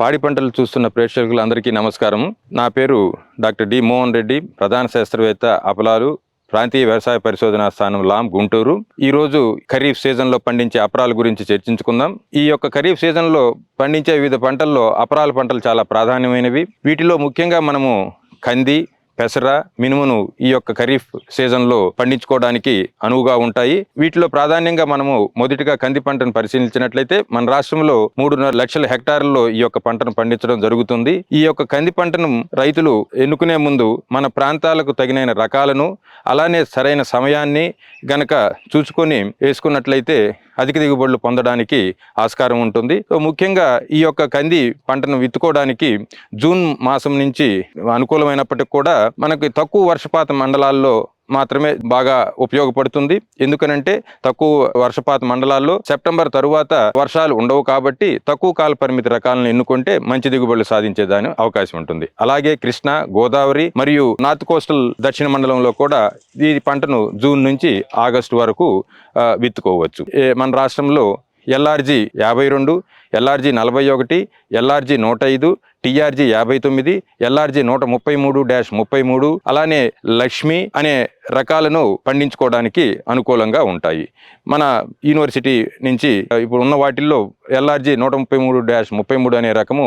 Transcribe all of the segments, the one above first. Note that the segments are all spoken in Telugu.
పాడి పంటలు చూస్తున్న ప్రేక్షకులందరికీ నమస్కారం. నా పేరు డాక్టర్ డి మోహన్ రెడ్డి ప్రధాన శాస్త్రవేత్త అపలాలు ప్రాంతీయ వ్యవసాయ పరిశోధనా స్థానం లాం గుంటూరు. ఈరోజు ఖరీఫ్ సీజన్లో పండించే అపరాల గురించి చర్చించుకుందాం. ఈ యొక్క ఖరీఫ్ సీజన్లో పండించే వివిధ పంటల్లో అపరాల పంటలు చాలా ప్రాధాన్యమైనవి. వీటిలో ముఖ్యంగా మనము కంది పెసర మినుమును ఈ యొక్క ఖరీఫ్ సీజన్లో పండించుకోవడానికి అనువుగా ఉంటాయి. వీటిలో ప్రాధాన్యంగా మనము మొదటిగా కంది పంటను పరిశీలించినట్లయితే మన రాష్ట్రంలో మూడున్నర లక్షల హెక్టార్లలో ఈ యొక్క పంటను పండించడం జరుగుతుంది. ఈ యొక్క కంది పంటను రైతులు ఎన్నుకునే ముందు మన ప్రాంతాలకు తగిన రకాలను అలానే సరైన సమయాన్ని గనక చూసుకొని వేసుకున్నట్లయితే అధిక దిగుబడులు పొందడానికి ఆస్కారం ఉంటుంది. సో ముఖ్యంగా ఈ యొక్క కంది పంటను విత్తుకోవడానికి జూన్ మాసం నుంచి అనుకూలమైనప్పటికి కూడా మనకి తక్కువ వర్షపాత మండలాల్లో మాత్రమే బాగా ఉపయోగపడుతుంది. ఎందుకనంటే తక్కువ వర్షపాత మండలాల్లో సెప్టెంబర్ తరువాత వర్షాలు ఉండవు కాబట్టి తక్కువ కాల పరిమితి రకాలను ఎన్నుకుంటే మంచి దిగుబడులు సాధించేదాని అవకాశం ఉంటుంది. అలాగే కృష్ణ గోదావరి మరియు నార్త్ కోస్టల్ దక్షిణ మండలంలో కూడా ఈ పంటను జూన్ నుంచి ఆగస్టు వరకు విత్తుకోవచ్చు. ఏ, మన రాష్ట్రంలో ఎల్ఆర్జీ యాభై రెండు ఎల్ఆర్జీ నలభై ఒకటి ఎల్ఆర్జీ నూట ఐదు టీఆర్జీ యాభై తొమ్మిది ఎల్ఆర్జీ నూట ముప్పై మూడు డాష్ ముప్పై మూడు అలానే లక్ష్మి అనే రకాలను పండించుకోవడానికి అనుకూలంగా ఉంటాయి. మన యూనివర్సిటీ నుంచి ఇప్పుడు ఉన్న వాటిల్లో ఎల్ఆర్జీ నూట ముప్పై మూడు డాష్ ముప్పై మూడు అనే రకము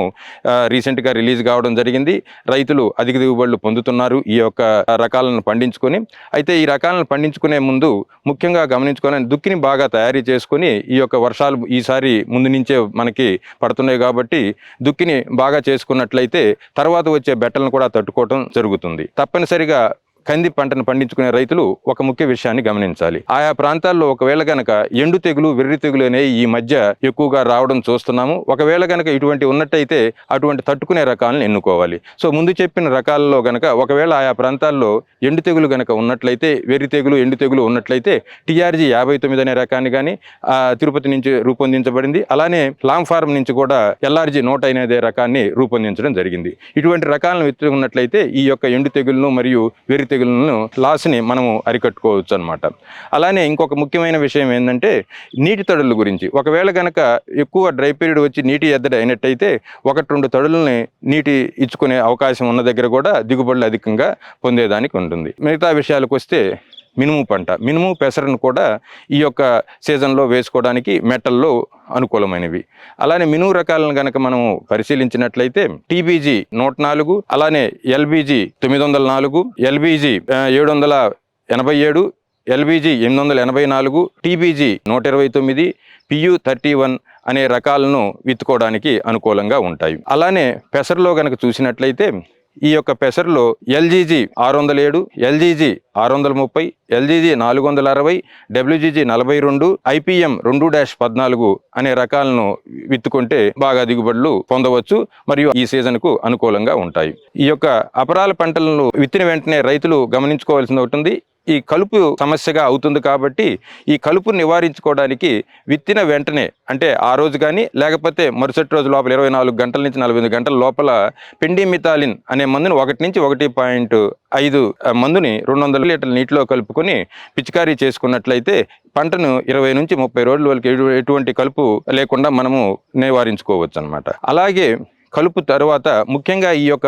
రీసెంట్గా రిలీజ్ కావడం జరిగింది. రైతులు అధిక దిగుబడులు పొందుతున్నారు ఈ యొక్క రకాలను పండించుకొని. అయితే ఈ రకాలను పండించుకునే ముందు ముఖ్యంగా గమనించుకొని దుక్కిని బాగా తయారీ చేసుకొని ఈ యొక్క వర్షాలు ఈసారి ముందు నుంచే మనకి పడుతున్నాయి కాబట్టి దుక్కిని బాగా చేసుకున్నట్లయితే తర్వాత వచ్చే బెట్టలను కూడా తట్టుకోవటం జరుగుతుంది. తప్పనిసరిగా కంది పంటను పండించుకునే రైతులు ఒక ముఖ్య విషయాన్ని గమనించాలి. ఆయా ప్రాంతాల్లో ఒకవేళ గనక ఎండు తెగులు వెర్రి తెగులు అనేవి ఈ మధ్య ఎక్కువగా రావడం చూస్తున్నాము. ఒకవేళ గనక ఇటువంటి ఉన్నట్టయితే అటువంటి తట్టుకునే రకాలను ఎన్నుకోవాలి. సో ముందు చెప్పిన రకాలలో గనక ఒకవేళ ఆయా ప్రాంతాల్లో ఎండు తెగులు గనక ఉన్నట్లయితే వెర్రి తెగులు ఎండు తెగులు ఉన్నట్లయితే టీఆర్జీ యాభై తొమ్మిది అనే రకాన్ని కానీ తిరుపతి నుంచి రూపొందించబడింది. అలానే లాంగ్ ఫార్మ్ నుంచి కూడా ఎల్ఆర్జీ నూట అయినదే రకాన్ని రూపొందించడం జరిగింది. ఇటువంటి రకాలను వెతుకున్నట్లయితే ఈ యొక్క ఎండు తెగులను మరియు వెర్రి తెగులను లాస్ని మనము అరికట్టుకోవచ్చు అనమాట అలానే ఇంకొక ముఖ్యమైన విషయం ఏంటంటే నీటి తడుల గురించి. ఒకవేళ కనుక ఎక్కువ డ్రై పీరియడ్ వచ్చి నీటి ఎద్దడి అయినట్టయితే ఒకటి రెండు తడులని నీటి ఇచ్చుకునే అవకాశం ఉన్న దగ్గర కూడా దిగుబడులు అధికంగా పొందేదానికి ఉంటుంది. మిగతా విషయాలకు వస్తే మినుము పంట. మినుము పెసరను కూడా ఈ యొక్క సీజన్లో వేసుకోవడానికి మెట్టల్లో అనుకూలమైనవి. అలానే మినుము రకాలను కనుక మనం పరిశీలించినట్లయితే టీబీజీ నూట నాలుగు అలానే ఎల్బీజీ తొమ్మిది వందల నాలుగు ఎల్బీజీ ఏడు వందల ఎనభై ఏడు ఎల్బీజీ ఎనిమిది వందల ఎనభై నాలుగు టీబీజీ నూట ఇరవై తొమ్మిది పియు థర్టీ వన్ అనే రకాలను విత్తుకోవడానికి అనుకూలంగా ఉంటాయి. అలానే పెసరలో కనుక చూసినట్లయితే ఈ యొక్క పెసర్లో ఎల్జీజీ ఆరు వందల ఏడు ఎల్జీజీ ఆరు వందల ముప్పై ఎల్జీజీ నాలుగు వందల అరవై డబ్ల్యూజీజీ నలభై రెండు ఐపీఎం రెండు డాష్ పద్నాలుగు అనే రకాలను విత్తుకుంటే బాగా దిగుబడులు పొందవచ్చు మరియు ఈ సీజన్కు అనుకూలంగా ఉంటాయి. ఈ యొక్క అపరాల పంటలను విత్తిన వెంటనే రైతులు గమనించుకోవాల్సింది ఒకటి ఈ కలుపు సమస్యగా అవుతుంది కాబట్టి ఈ కలుపు నివారించుకోవడానికి విత్తిన వెంటనే అంటే ఆ రోజు కానీ లేకపోతే మరుసటి రోజు లోపల ఇరవై నాలుగు గంటల నుంచి నలభై ఎనిమిది గంటల లోపల పెండిమితాలిన్ అనే మందుని ఒకటి నుంచి ఒకటి పాయింట్ ఐదు ఆ, మందుని రెండు వందల లీటర్ల నీటిలో కలుపుకొని పిచికారీ చేసుకున్నట్లయితే పంటను ఇరవై నుంచి ముప్పై రోజుల వరకు ఎటువంటి కలుపు లేకుండా మనము నివారించుకోవచ్చు అనమాట అలాగే కలుపు తర్వాత ముఖ్యంగా ఈ యొక్క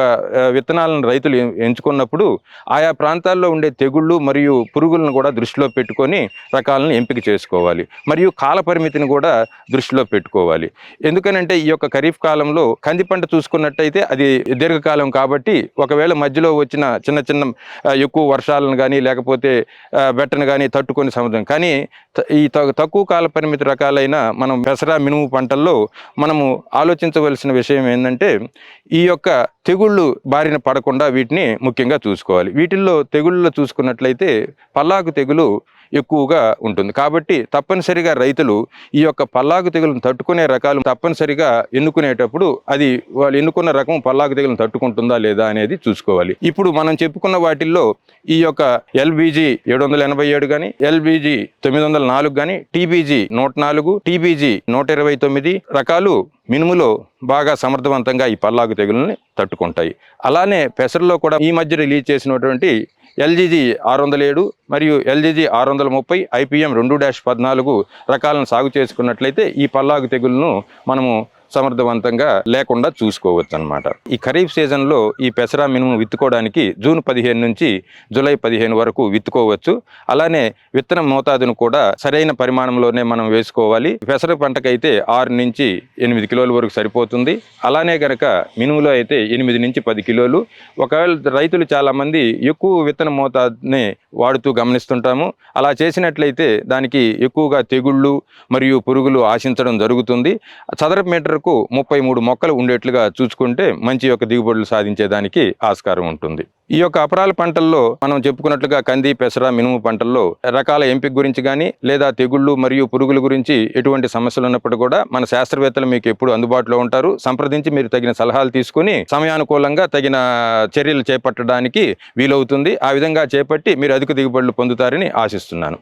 విత్తనాలను రైతులు ఎం- ఎంచుకున్నప్పుడు ఆయా ప్రాంతాల్లో ఉండే తెగుళ్ళు మరియు పురుగులను కూడా దృష్టిలో పెట్టుకొని రకాలను ఎంపిక చేసుకోవాలి. మరియు కాల పరిమితిని కూడా దృష్టిలో పెట్టుకోవాలి. ఎందుకనంటే ఈ యొక్క ఖరీఫ్ కాలంలో కంది పంట చూసుకున్నట్టయితే అది దీర్ఘకాలం కాబట్టి ఒకవేళ మధ్యలో వచ్చిన చిన్న చిన్న ఎక్కువ వర్షాలను కానీ లేకపోతే బెట్టను కానీ తట్టుకొని సముద్రం. కానీ త- ఈ తక్కువ కాల పరిమితి రకాలైన మనం పెసర మినుము పంటల్లో మనము ఆలోచించవలసిన విషయం ఏంటంటే ఈ యొక్క తెగుళ్ళు బారిన పడకుండా వీటిని ముఖ్యంగా చూసుకోవాలి. వీటిల్లో తెగుళ్ళలో చూసుకున్నట్లయితే పల్లాకు తెగులు ఎక్కువగా ఉంటుంది. కాబట్టి తప్పనిసరిగా రైతులు ఈ యొక్క పల్లాకు తెగులను తట్టుకునే రకాలు తప్పనిసరిగా ఎన్నుకునేటప్పుడు అది వాళ్ళు ఎన్నుకున్న రకం పల్లాకు తెగులను తట్టుకుంటుందా లేదా అనేది చూసుకోవాలి. ఇప్పుడు మనం చెప్పుకున్న వాటిల్లో ఈ యొక్క ఎల్బీజీ ఏడు వందల ఎనభై ఏడు కానీ ఎల్బీజీ తొమ్మిది వందల నాలుగు కానీ టీబీజీ నూట నాలుగు టీబీజీ నూట ఇరవై తొమ్మిది రకాలు మినుములో బాగా సమర్థవంతంగా ఈ పల్లాకు తెగులని తట్టుకుంటాయి. అలానే పెసర్లో కూడా ఈ మధ్య రిలీజ్ చేసినటువంటి ఎల్జీజీ ఆరు వందల ఏడు మరియు ఎల్జీజీ ఆరు వందల ముప్పై ఐపీఎం రెండు డాష్ పద్నాలుగు రకాలను సాగు చేసుకున్నట్లయితే ఈ పల్లాకు తెగులను మనము సమర్థవంతంగా లేకుండా చూసుకోవచ్చు అనమాట ఈ ఖరీఫ్ సీజన్లో ఈ పెసర మినుము విత్తుకోవడానికి జూన్ పదిహేను నుంచి జూలై పదిహేను వరకు విత్తుకోవచ్చు. అలానే విత్తనం మోతాదును కూడా సరైన పరిమాణంలోనే మనం వేసుకోవాలి. పెసర పంటకైతే ఆరు నుంచి ఎనిమిది కిలోల వరకు సరిపోతుంది. అలానే గనక మినుములో అయితే ఎనిమిది నుంచి పది కిలోలు. ఒకవేళ రైతులు చాలా మంది ఎక్కువ విత్తన మోతాదుని వాడుతూ గమనిస్తుంటాము. అలా చేసినట్లయితే దానికి ఎక్కువగా తెగుళ్ళు మరియు పురుగులు ఆశించడం జరుగుతుంది. చదరపు వరకు ముప్పై మూడు మొక్కలు ఉండేట్లుగా చూసుకుంటే మంచి యొక్క దిగుబడులు సాధించేదానికి ఆస్కారం ఉంటుంది. ఈ యొక్క అపరాల పంటల్లో మనం చెప్పుకున్నట్లుగా కంది పెసర మినుము పంటల్లో రకాల ఎంపిక గురించి కానీ లేదా తెగుళ్ళు మరియు పురుగుల గురించి ఎటువంటి సమస్యలు ఉన్నప్పుడు కూడా మన శాస్త్రవేత్తలు మీకు ఎప్పుడు అందుబాటులో ఉంటారు. సంప్రదించి మీరు తగిన సలహాలు తీసుకుని సమయానుకూలంగా తగిన చర్యలు చేపట్టడానికి వీలవుతుంది. ఆ విధంగా చేపట్టి మీరు అధిక దిగుబడులు పొందుతారని ఆశిస్తున్నాను.